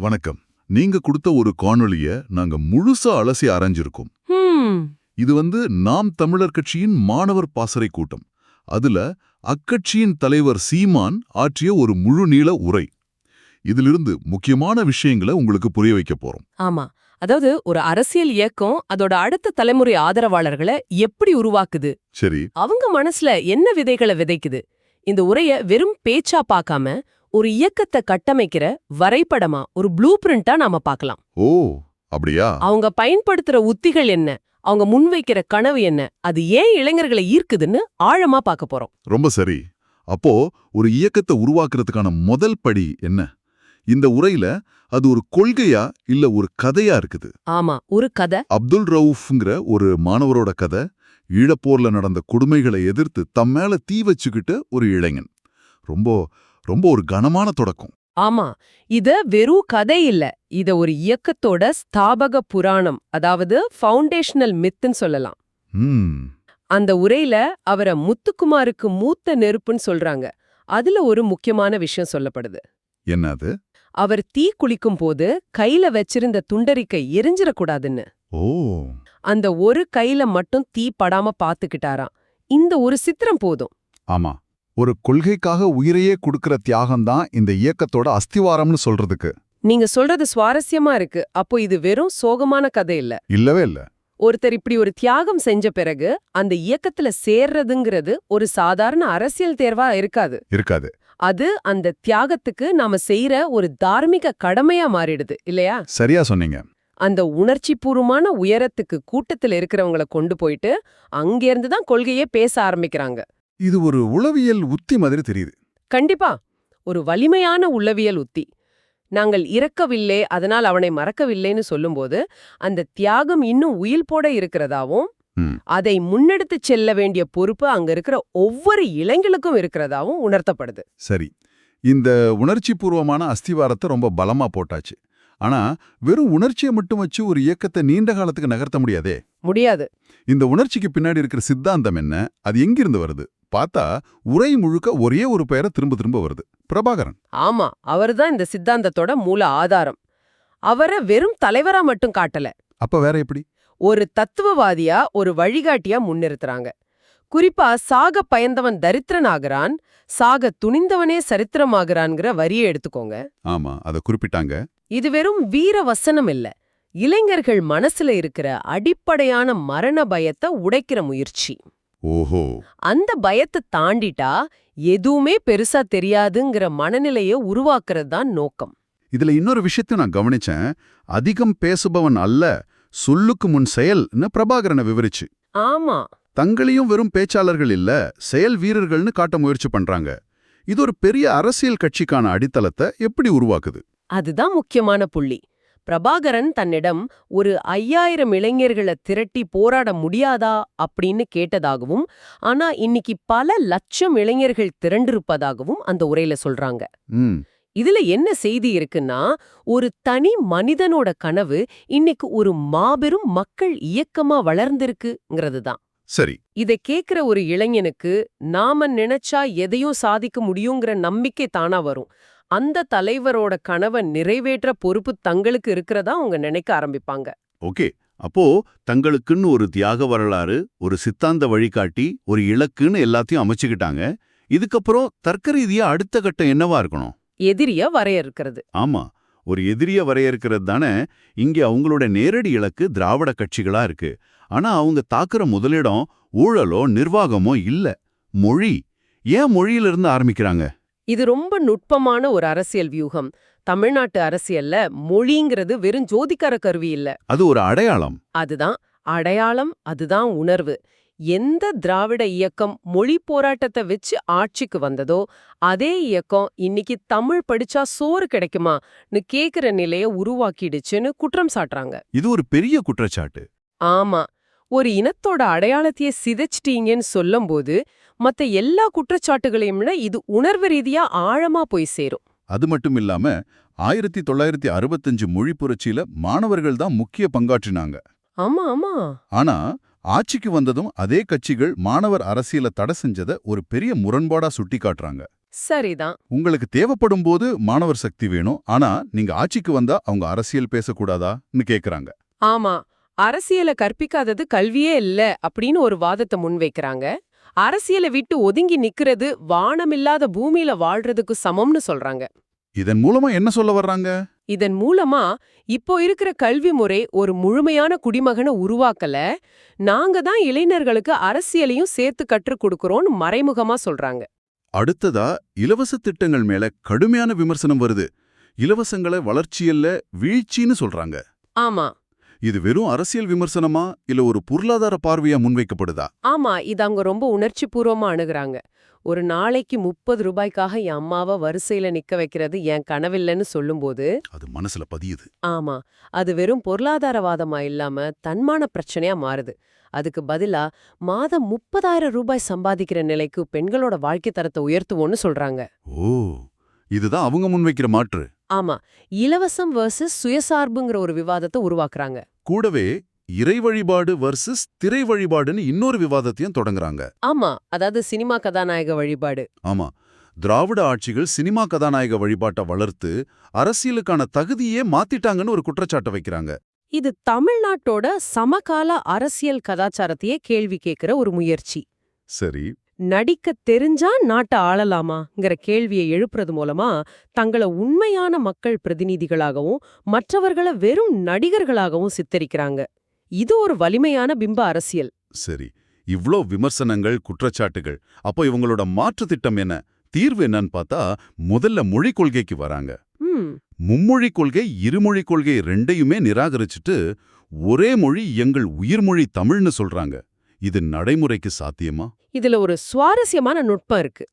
வணக்கம். நீங்க கொடுத்த ஒரு காணொளிய நாங்க முழுசா அலசி ஆராய்ஞ்சிருக்கோம். ஹம், இது வந்து நாம் தமிழர் கட்சியின் மாணவர் பாசறை கூட்டம். அதுல அக்கட்சியின் தலைவர் சீமான் ஆற்றிய ஒரு முழு நீள உரை. இதிலிருந்து முக்கியமான விஷயங்களை உங்களுக்கு புரிய வைக்க போறோம். ஆமா. அதாவது ஒரு அரசியல் இயக்கம் அதோட அடுத்த தலைமுறை ஆதரவாளர்களை எப்படி உருவாக்குது? சரி. அவங்க மனசுல என்ன விதைகளை விதைக்குது? இந்த உரைய வெறும் பேச்சா பார்க்காம ஒரு இயக்கத்தை கட்டமைக்கிற வரைபடமா ஒரு ப்ளூ பிரிண்டா நாம பார்க்கலாம். ஓ அப்படியா? அவங்க பயன்படுத்துற உத்திகள் என்ன? அவங்க முன்வைக்கிற கனவு என்ன? அது ஏன் இளைஞர்களை ஈர்க்குதுன்னு ஆழமா பார்க்க போறோம். ரொம்ப சரி. அப்போ ஒரு இயக்கத்தை உருவாக்குறதுக்கான முதல் படி என்ன? இந்த உரையில அது ஒரு கொள்கையா இல்ல ஒரு கதையா இருக்குது? ஆமா ஒரு கதை. அப்துல் ரவுஃப்ங்கிற ஒரு மாணவரோட கதை ஈழப்போர்ல நடந்த கொடுமைகளை எதிர்த்து தம் மேல தீ வச்சுக்கிட்ட ஒரு இளைஞன். ரொம்ப ரொம்ப ஒரு கனமான தொடக்கம். ஆமா இத வெறும் கதை இல்ல. இத ஒரு இயக்கத்தோட ஸ்தாபக புராணம் அதாவது ஃபவுண்டேஷனல் மித்துன்னு சொல்லலாம். அந்த உரையில அவரை முத்துக்குமாருக்கு மூத்த நெருப்புன்னு சொல்றாங்க. அதுல ஒரு முக்கியமான விஷயம் சொல்லப்படுது. என்ன அது? அவர் தீ குளிக்கும் போது கையில வச்சிருந்த துண்டறிக்கை எரிஞ்சிடக்கூடாதுன்னு ஓ. அந்த ஒரு கையில மட்டும் தீ படாம பாத்துக்கிட்டாராம். இந்த ஒரு சித்திரம் போதும். ஆமா. ஒரு கொள்கைக்காக உயிரையே கொடுக்கிற தியாகம்தான் இந்த இயக்கத்தோட அஸ்திவாரம்னு சொல்றதுக்கு. நீங்க சொல்றது சுவாரஸ்யமா இருக்கு. அப்போ இது வெறும் சோகமான கதை இல்ல. இல்லவே இல்ல. ஒருத்தர் இப்படி ஒரு தியாகம் செஞ்ச பிறகு அந்த இயக்கத்துல சேர்றதுங்கிறது ஒரு சாதாரண அரசியல் தேர்வா இருக்காது. இருக்காது. அது அந்த தியாகத்துக்கு நாம செய்யற ஒரு தார்மீக கடமையா மாறிடுது இல்லையா? சரியா சொன்னீங்க. அந்த உணர்ச்சிபூர்வமான உயரத்துக்கு கூட்டத்துல இருக்கிறவங்கள கொண்டு போயிட்டு அங்கேருந்து தான் கொள்கையே பேச ஆரம்பிக்கிறாங்க. இது ஒரு உளவியல் உத்தி மாதிரி தெரியுது. கண்டிப்பா. ஒரு வலிமையான உள்ளவியல் உத்தி. நாங்கள் இறக்கவில்லை அதனால் அவனை மறக்கவில்லைன்னு சொல்லும்போது அந்த தியாகம் இன்னும் உயில் போட இருக்கிறதாவும். அதை முன்னெடுத்துச் செல்ல வேண்டிய பொறுப்பு அங்க இருக்கிற ஒவ்வொரு இளைஞர்களுக்கும் இருக்கிறதாவும் உணர்த்தப்படுது. சரி. இந்த உணர்ச்சிபூர்வமான அஸ்திவாரத்தை ரொம்ப பலமா போட்டாச்சு. ஆனா வெறும் உணர்ச்சியை மட்டும் வச்சு ஒரு இயக்கத்தை நீண்ட காலத்துக்கு நகர்த்த முடியாதே? முடியாது. இந்த உணர்ச்சிக்கு பின்னாடி இருக்கிற சித்தாந்தம் என்ன? அது எங்கிருந்து வருது? பார்த்தா உரை முழுக்க ஒரே ஒரு பெயரை திரும்ப திரும்ப வருது. பிரபாகரன். ஆமா அவர்தான் இந்த சித்தாந்தத்தோட மூல ஆதாரம். அவரை வெறும் தலைவரா மட்டும் காட்டல. அப்ப வேற எப்படி? ஒரு தத்துவவாதியா ஒரு வழிகாட்டியா முன்னிறுத்துறாங்க. குறிப்பா சாக பயந்தவன் தரித்திரனாகிறான் சாக துணிந்தவனே சரித்திரமாகிறான்ங்கிற வரியை எடுத்துக்கோங்க. ஆமா அதை குறிப்பிட்டாங்க. இது வெறும் வீர வசனம் இல்ல. இளைஞர்கள் மனசுல இருக்கிற அடிப்படையான மரண பயத்தை உடைக்கிற முயற்சி. ஓஹோ. அந்த பயத்தை தாண்டிட்டா எதுவுமே பெருசா தெரியாதுங்கிற மனநிலைய உருவாக்குறது தான் நோக்கம். இதுல இன்னொரு விஷயத்தையும் நான் கவனிச்சேன். அதிகம் பேசுபவன் அல்ல சொல்லுக்கு முன் செயல்னு பிரபாகரனை விவரிச்சு. ஆமா. தங்களையும் வெறும் பேச்சாளர்கள் இல்ல செயல் வீரர்கள்னு காட்ட முயற்சி பண்றாங்க. இது ஒரு பெரிய அரசியல் கட்சிக்கான அடித்தளத்தை எப்படி உருவாக்குது? அதுதான் முக்கியமான புள்ளி. பிரபாகரன் தன்னிடம் ஒரு ஐயாயிரம் இளைஞர்களை திரட்டி போராட முடியாதா? அப்படின்னு கேட்டதாகவும் ஆனா இன்னைக்கு பல லட்சம் இளைஞர்கள் திரண்டிருப்பதாகவும் அந்த உரையில சொல்றாங்க. இதுல என்ன செய்தி இருக்குன்னா ஒரு தனி மனிதனோட கனவு இன்னைக்கு ஒரு மாபெரும் மக்கள் இயக்கமா வளர்ந்திருக்குங்கிறது தான். சரி. இதை கேக்குற ஒரு இளைஞனுக்கு நாம நினைச்சா எதையும் சாதிக்க முடியுங்கிற நம்பிக்கை தானா வரும். அந்த தலைவரோட கனவை நிறைவேற்ற பொறுப்பு தங்களுக்கு இருக்கிறதா அவங்க நினைக்க ஆரம்பிப்பாங்க. ஓகே. அப்போ தங்களுக்குன்னு ஒரு தியாக வரலாறு ஒரு சித்தாந்த வழிகாட்டி ஒரு இலக்குன்னு எல்லாத்தையும் அமைச்சுக்கிட்டாங்க. இதுக்கப்புறம் தர்க்க ரீதியா அடுத்த கட்டம் என்னவா இருக்கணும்? எதிரிய வரையறுக்கிறது. ஆமா. ஒரு எதிரிய வரையறுக்கிறது தானே. இங்க அவங்களோட நேரடி இலக்கு திராவிட கட்சிகளா இருக்கு. ஆனா அவங்க தாக்குற முதலிடம் ஊழலோ நிர்வாகமோ இல்ல. மொழி. ஏன் மொழியிலிருந்து ஆரம்பிக்கிறாங்க? இது ரொம்ப நுட்பமான ஒரு அரசியல் வியூகம். தமிழ்நாட்டு அரசியல்ல மொழிங்கிறது வெறும் ஜோதிக்கார கருவி இல்ல. அது ஒரு அடையாளம். அதுதான் அடையாளம் அதுதான் உணர்வு. எந்த திராவிட இயக்கம் மொழி போராட்டத்தை வச்சு ஆட்சிக்கு வந்ததோ அதே இயக்கம் இன்னைக்கு தமிழ் படிச்சா சோறு கிடைக்குமான்னு கேக்குற நிலைய உருவாக்கிடுச்சுன்னு குற்றம் சாட்டுறாங்க. இது ஒரு பெரிய குற்றச்சாட்டு. ஆமா ஒரு இனத்தோட அடையாளத்தையே சிதைச்சிட்டீங்கன்னு சொல்லும்போது மத்த எல்லா குற்றச்சாட்டுகளையும் விட இது உணர்வு ரீதியா ஆழமா போய் சேரும். அது மட்டும் இல்லாம ஆயிரத்தி தொள்ளாயிரத்தி அறுபத்தஞ்சு மொழி புரட்சியில மாணவர்கள் தான் முக்கிய பங்காற்றினாங்க. ஆமா ஆமா. ஆனா ஆட்சிக்கு வந்ததும் அதே கட்சிகள் மாணவர் அரசியல தடை செஞ்சத ஒரு பெரிய முரண்பாடா சுட்டிக்காட்டுறாங்க. சரிதான். உங்களுக்கு தேவைப்படும் போது மாணவர் சக்தி வேணும். ஆனா நீங்க ஆட்சிக்கு வந்தா அவங்க அரசியல் பேசக்கூடாதான்னு கேக்குறாங்க. ஆமா. அரசியல கற்பிக்காதது கல்வியே இல்ல அப்படின்னு ஒரு வாதத்தை முன்வைக்கிறாங்க அரசியலை விட்டு ஒதுங்கி நிக்கிறது வானமில்லாத பூமியில வாழ்றதுக்கு சமம்னு சொல்றாங்க. இதன் மூலமா என்ன சொல்ல வர்றாங்க? இதன் மூலமா இப்போ இருக்கிற கல்வி முறை ஒரு முழுமையான குடிமகனை உருவாக்கல. நாங்க தான் இளைஞர்களுக்கு அரசியலையும் சேர்த்து கற்றுக் கொடுக்கறோம்னு மறைமுகமா சொல்றாங்க. அடுத்ததா இலவச திட்டங்கள் மேல கடுமையான விமர்சனம் வருது. இலவசங்களை வளர்ச்சியல்ல வீழ்ச்சின்னு சொல்றாங்க. ஆமா. இது வெறும் அரசியல் விமர்சனமா இல்ல ஒரு பொருளாதார பார்வையா முன்வைக்கப்படுதா? ஆமா இது அவங்க ரொம்ப உணர்ச்சி பூர்வமா அணுகுறாங்க. ஒரு நாளைக்கு முப்பது ரூபாய்க்காக என் அம்மாவை வரிசையில நிக்க வைக்கிறது என் கனவில்லைன்னு சொல்லும்போது அது மனசுல பதியுது. ஆமா அது வெறும் பொருளாதாரவாதமா இல்லாம தன்மான பிரச்சனையா மாறுது. அதுக்கு பதிலா மாதம் முப்பதாயிரம் ரூபாய் சம்பாதிக்கிற நிலைக்கு பெண்களோட வாழ்க்கை தரத்தை உயர்த்துவோம்னு சொல்றாங்க. ஓ இதுதான் அவங்க முன்வைக்கிற மாற்று. ஆமா இலவசம் வர்சஸ் சுயசார்புங்கிற ஒரு விவாதத்தை உருவாக்குறாங்க. கூடவே இறை வழிபாடு வர்சஸ் திரை வழிபாடுன்னு இன்னொரு விவாதத்தையும் தொடங்குறாங்க. ஆமா அதாவது சினிமா கதாநாயக வழிபாடு. ஆமா திராவிட ஆட்சிகள் சினிமா கதாநாயக வழிபாட்டை வளர்த்து அரசியலுக்கான தகுதியே மாத்திட்டாங்கன்னு ஒரு குற்றச்சாட்டை வைக்கிறாங்க. இது தமிழ்நாட்டோட சமகால அரசியல் கதாச்சாரத்தையே கேள்வி கேட்கிற ஒரு முயற்சி. சரி நடிக்க தெரிஞ்சா நாட்டை ஆளலாமாங்கிற கேள்வியை எழுப்புறது மூலமா தங்கள உண்மையான மக்கள் பிரதிநிதிகளாகவும் மற்றவர்களை வெறும் நடிகர்களாகவும் சித்தரிக்கிறாங்க. இது ஒரு வலிமையான பிம்ப அரசியல். சரி இவ்ளோ விமர்சனங்கள் குற்றச்சாட்டுகள் அப்போ இவங்களோட மாற்று திட்டம் என்ன? தீர்வு என்னன்னு பார்த்தா முதல்ல மொழி கொள்கைக்கு வராங்க. மும்மொழி கொள்கை இருமொழி கொள்கை ரெண்டையுமே நிராகரிச்சுட்டு ஒரே மொழி எங்கள் உயிர்மொழி தமிழ்னு சொல்றாங்க. இது நடைமுறைக்கு சாத்தியமா? இதுல ஒரு சுவாரஸ்யமான நுட்பம் இருக்கு.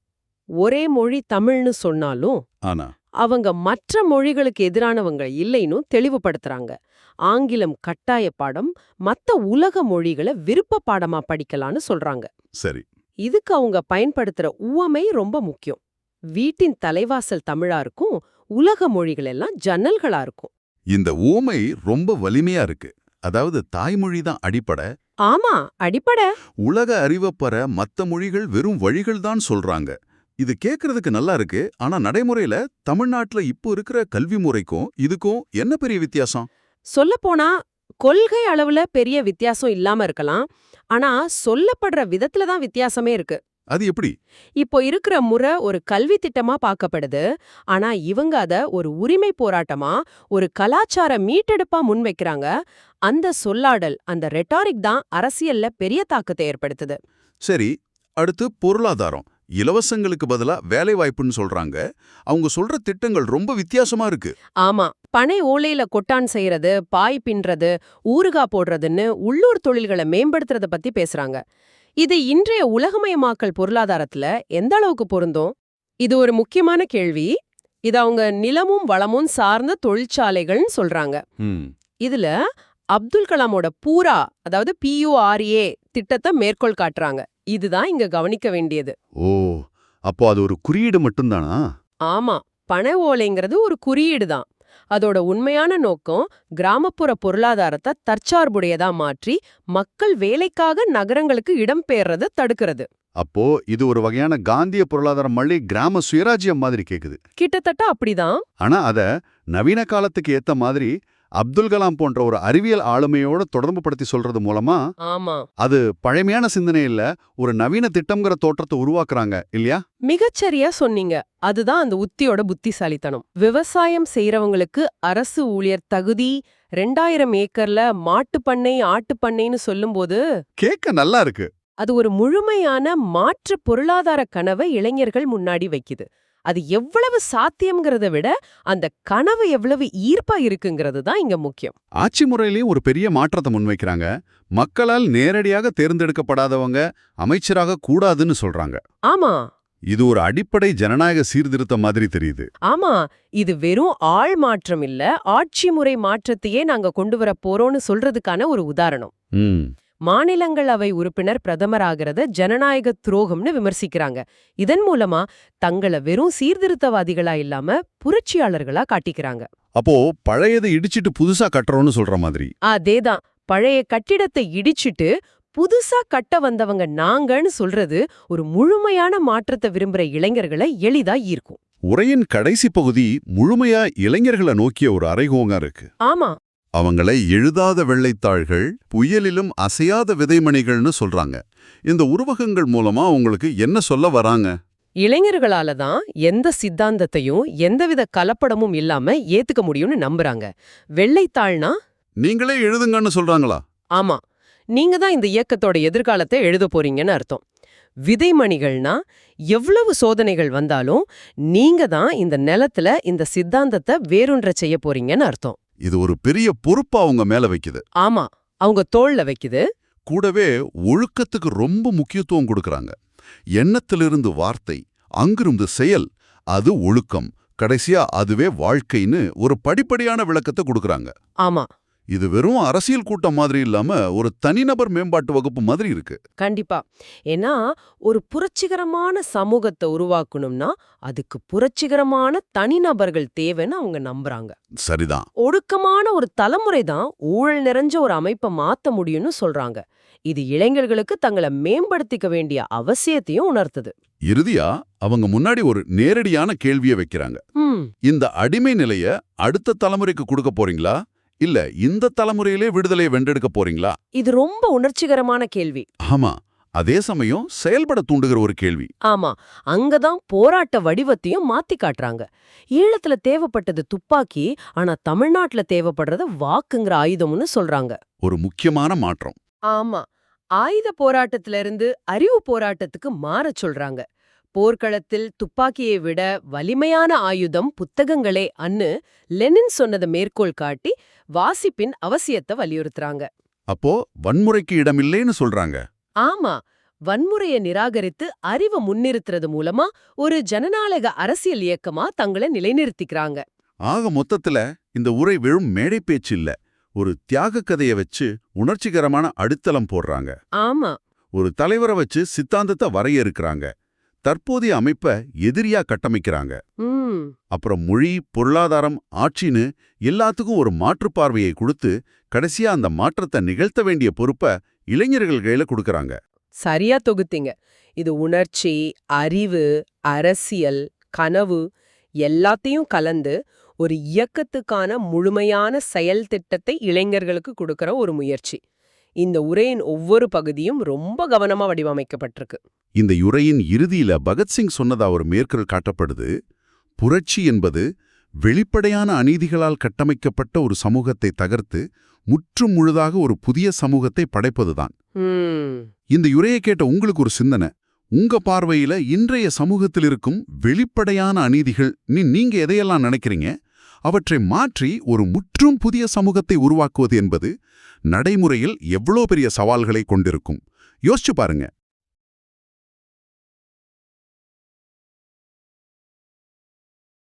ஒரே மொழி தமிழ்னு சொன்னாலும் ஆனா? அவங்க மற்ற மொழிகளுக்கு எதிரானவங்க இல்லைன்னு தெளிவுபடுத்துறாங்க. ஆங்கிலம் கட்டாய பாடம் மத்த உலக மொழிகளை விருப்ப பாடமா படிக்கலான்னு சொல்றாங்க. சரி. இதுக்கு அவங்க பயன்படுத்துற உவமை ரொம்ப முக்கியம். வீட்டின் தலைவாசல் தமிழா இருக்கும் உலக மொழிகள் எல்லாம் ஜன்னல்களா இருக்கும். இந்த ஊமை ரொம்ப வலிமையா இருக்கு. அதாவது தாய்மொழி தான் அடிப்படை ஆமா அடிப்படை. உலக அறிவப்பற மத்த மொழிகள் வெறும் வழிகள் தான் சொல்றாங்க. இது கேக்குறதுக்கு நல்லா இருக்கு ஆனா நடைமுறையில தமிழ்நாட்டுல இப்போ இருக்கிற கல்வி முறைக்கும் இதுக்கும் என்ன பெரிய வித்தியாசம்? சொல்லப்போனா கொள்கை அளவுல பெரிய வித்தியாசம் இல்லாம இருக்கலாம் ஆனா சொல்லப்படுற விதத்துல தான் வித்தியாசமே இருக்கு. அது எப்படி? இப்போ இருக்கிற முறை ஒரு கல்வி திட்டமா பார்க்கப்படுது ஆனா இவங்க அத ஒரு உரிமை போராட்டமா ஒரு கலாச்சார மீட்டெடுப்பா முன்வைக்கிறாங்க அந்த சொல்லாடல் அந்த ரெட்டாரிக் தான் அரசியல்ல பெரிய தாக்கத்தை ஏற்படுத்துது. சரி அடுத்து பொருளாதாரம். இலவசங்களுக்கு பதிலா வேலை வாய்ப்புன்னு சொல்றாங்க. அவங்க சொல்ற திட்டங்கள் ரொம்ப வித்தியாசமா இருக்கு. ஆமா பனை ஓலையில கொட்டான் செய்யறது பாய் பின்றது ஊறுகா போடுறதுன்னு உள்ளூர் தொழில்களை மேம்படுத்துறத பத்தி பேசுறாங்க. இது இன்றைய உலகமயமாக்கல் பொருளாதாரத்துல எந்த அளவுக்கு பொருந்தும்? இது ஒரு முக்கியமான கேள்வி. இது அவங்க நிலமும் வளமும் சார்ந்த தொழிற்சாலைகள்னு சொல்றாங்க. இதுல அப்துல் கலாமோட பூரா அதாவது பியூஆர்ஏ திட்டத்தை மேற்கோள் காட்டுறாங்க. இதுதான் இங்க கவனிக்க வேண்டியது. ஓ அப்போ அது ஒரு குறியீடு மட்டும்தானா? ஆமா பண ஓலைங்கிறது ஒரு குறியீடு தான். அதோட உண்மையான நோக்கம் கிராமப்புற பொருளாதாரத்தை தற்சார்புடையதா மாற்றி மக்கள் வேலைக்காக நகரங்களுக்கு இடம்பெயர்றத தடுக்கிறது. அப்போ இது ஒரு வகையான காந்திய பொருளாதாரம் மళ్ళி கிராம சுயராஜ்யம் மாதிரி கேக்குது. கிட்டத்தட்ட அப்படிதான். ஆனா அத நவீன காலத்துக்கு ஏத்த மாதிரி அப்துல் கலாம் போன்ற ஒரு அறிவியல் ஆளுமையோட தொடர்பு படுத்தி சொல்றது மூலமா ஆமா. அது பழமையான சிந்தனை இல்ல ஒரு நவீன திட்டம்ங்கிற தோற்றத்தை உருவாக்குறாங்க இல்லையா? மிகச்சரியா சொன்னீங்க. அதுதான் அந்த உத்தியோட புத்திசாலித்தனம். விவசாயம் செய்யறவங்களுக்கு அரசு ஊழியர் தகுதி ரெண்டாயிரம் ஏக்கர்ல மாட்டுப் பண்ணை ஆட்டுப் பண்ணைன்னு சொல்லும்போது கேட்க நல்லா இருக்கு. அது ஒரு முழுமையான மாற்று பொருளாதார கனவை இளைஞர்கள் முன்னாடி வைக்குது. அது எவ்வளவு சாத்தியம்ங்கிறத விட அந்த கனவு எவ்வளவு ஈர்ப்பா இருக்குங்கிறது தான் இங்க முக்கியம். ஆட்சி முறையிலையும் ஒரு பெரிய மாற்றத்தை முன்வைக்கிறாங்க. மக்களால் நேரடியாக தேர்ந்தெடுக்கப்படாதவங்க அமைச்சராக கூடாதுன்னு சொல்றாங்க. ஆமா. இது ஒரு அடிப்படை ஜனநாயக சீர்திருத்தம் மாதிரி தெரியுது. ஆமா. இது வெறும் ஆள் மாற்றம் இல்ல ஆட்சி முறை மாற்றத்தையே நாங்க கொண்டு வர போறோம்னு சொல்றதுக்கான ஒரு உதாரணம். ம். மாநிலங்களவை உறுப்பினர் பிரதமராகிறத ஜனநாயக துரோகம்னு விமர்சிக்கிறாங்க. இதன் மூலமா தங்கள வெறும் சீர்திருத்தவாதிகளா இல்லாம புரட்சியாளர்களா காட்டிக்கிறாங்க. அப்போ பழையதை இடிச்சிட்டு புதுசா கட்டுறோம்னு சொல்ற மாதிரி. அதேதான். பழைய கட்டிடத்தை இடிச்சிட்டு புதுசா கட்ட வந்தவங்க நாங்கன்னு சொல்றது ஒரு முழுமையான மாற்றத்தை விரும்புற இளைஞர்களை எளிதா ஈர்க்கும். உரையின் கடைசி பகுதி முழுமையா இளைஞர்களை நோக்கிய ஒரு அறைகோங்க இருக்கு. ஆமா. அவங்களை எழுதாத வெள்ளைத்தாள்கள் புயலிலும் அசையாத விதைமணிகள்னு சொல்றாங்க. இந்த உருவகங்கள் மூலமா உங்களுக்கு என்ன சொல்ல வராங்க? இளைஞர்களால தான் எந்த சித்தாந்தத்தையும் எந்தவித கலப்படமும் இல்லாம ஏத்துக்க முடியும்னு நம்புறாங்க. வெள்ளைத்தாள்னா? நீங்களே எழுதுங்கன்னு சொல்றாங்களா? ஆமா. நீங்க தான் இந்த இயக்கத்தோட எதிர்காலத்தை எழுத போறீங்கன்னு அர்த்தம். விதைமணிகள்னா எவ்வளவு சோதனைகள் வந்தாலும் நீங்க தான் இந்த நிலத்துல இந்த சித்தாந்தத்தை வேரூன்ற செய்ய போறீங்கன்னு அர்த்தம். இது ஒரு பெரிய பொறுப்பா அவங்க மேல வைக்குது. ஆமா அவங்க தோள்ல வைக்குது. கூடவே ஒழுக்கத்துக்கு ரொம்ப முக்கியத்துவம் கொடுக்கறாங்க. எண்ணத்திலிருந்து வார்த்தை அங்கிருந்து செயல் அது ஒழுக்கம். கடைசியா அதுவே வாழ்க்கைன்னு ஒரு படிப்படியான விளக்கத்தை கொடுக்கறாங்க. ஆமா. இது வெறும் அரசியல் கூட்டம் மாதிரி இல்லாம ஒரு தனிநபர் மேம்பாட்டு வகுப்பு மாதிரி இருக்கு. கண்டிப்பா. ஏன்னா ஒரு புரட்சிகரமான சமூகத்தை உருவாக்கணும்னா அதுக்கு புரட்சிகரமான தனிநபர்கள் தேவைன்னு அவங்க நம்புறாங்க. சரிதான். ஒடுக்கமான ஒரு தலைமுறை தான் ஊழல் நிறைஞ்ச ஒரு அமைப்பை மாத்த முடியும்னு சொல்றாங்க. இது இளைஞர்களுக்கு தங்களை மேம்படுத்திக்க வேண்டிய அவசியத்தையும் உணர்த்துது. இறுதியா அவங்க முன்னாடி ஒரு நேரடியான கேள்வியை வைக்கிறாங்க. இந்த அடிமை நிலைய அடுத்த தலைமுறைக்கு கொடுக்க போறீங்களா? இல்ல இந்த தலைமுறையிலே விடுதலையை வென்றெடுக்க போறீங்களா? இது ரொம்ப உணர்ச்சிகரமான கேள்வி. ஆமா அதே சமயம் செயல்பட தூண்டுகிற ஒரு கேள்வி. ஆமா அங்கதான் போராட்ட வடிவத்தையும் மாத்தி காட்டுறாங்க. ஈழத்துல தேவைப்பட்டது துப்பாக்கி ஆனா தமிழ்நாட்டுல தேவைப்படுறது வாக்குங்கிற ஆயுதம்னு சொல்றாங்க. ஒரு முக்கியமான மாற்றம். ஆமா ஆயுத போராட்டத்துல இருந்து அறிவு போராட்டத்துக்கு மாறச் சொல்றாங்க. போர்க்களத்தில் துப்பாக்கியை விட வலிமையான ஆயுதம் புத்தகங்களே அன்னு லெனின் சொன்னதை மேற்கோள் காட்டி வாசிப்பின் அவசியத்தை வலியுறுத்துறாங்க. அப்போ வன்முறைக்கு இடமில்லைன்னு சொல்றாங்க. ஆமா வன்முறையை நிராகரித்து அறிவை முன்னிறுத்துறது மூலமா ஒரு ஜனநாயக அரசியல் இயக்கமா தங்களை நிலைநிறுத்திக்கிறாங்க. ஆக மொத்தத்துல இந்த உரை வெறும் மேடை பேச்சு இல்ல ஒரு தியாக கதையை வச்சு உணர்ச்சிகரமான அடித்தளம் போடுறாங்க. ஆமா. ஒரு தலைவரை வச்சு சித்தாந்தத்தை வரையறுக்கிறாங்க. தற்போதைய அமைப்பை எதிரியா கட்டமைக்கிறாங்க. அப்புறம் மொழி பொருளாதாரம் ஆட்சின்னு எல்லாத்துக்கும் ஒரு மாற்றுப் பார்வையை கொடுத்து கடைசியா அந்த மாற்றத்தை நிகழ்த்த வேண்டிய பொறுப்பை இளைஞர்கள் கையில கொடுக்கறாங்க. சரியா தொகுத்தீங்க. இது உணர்ச்சி அறிவு அரசியல் கனவு எல்லாத்தையும் கலந்து ஒரு இயக்கத்துக்கான முழுமையான செயல் திட்டத்தை இளைஞர்களுக்கு கொடுக்கற ஒரு முயற்சி. இந்த உரையின் ஒவ்வொரு பகுதியும் ரொம்ப கவனமா வடிவமைக்கப்பட்டிருக்கு. இந்த உரையின் இறுதியில பகத்சிங் சொன்னதா ஒரு மேற்கோள் காட்டப்படுது புரட்சி என்பது வெளிப்படையான அநீதிகளால் கட்டமைக்கப்பட்ட ஒரு சமூகத்தை தகர்த்து முற்றும் முழுதாக ஒரு புதிய சமூகத்தை படைப்பதுதான். இந்த உரையை கேட்ட உங்களுக்கு ஒரு சிந்தனை உங்க பார்வையில இன்றைய சமூகத்தில் இருக்கும் வெளிப்படையான அநீதிகள் நீ நீங்க எதையெல்லாம் நினைக்கிறீங்க? அவற்றை மாற்றி ஒரு முற்றும் புதிய சமூகத்தை உருவாக்குவது என்பது நடைமுறையில் எவ்வளோ பெரிய சவால்களை கொண்டிருக்கும். யோசிச்சு பாருங்க.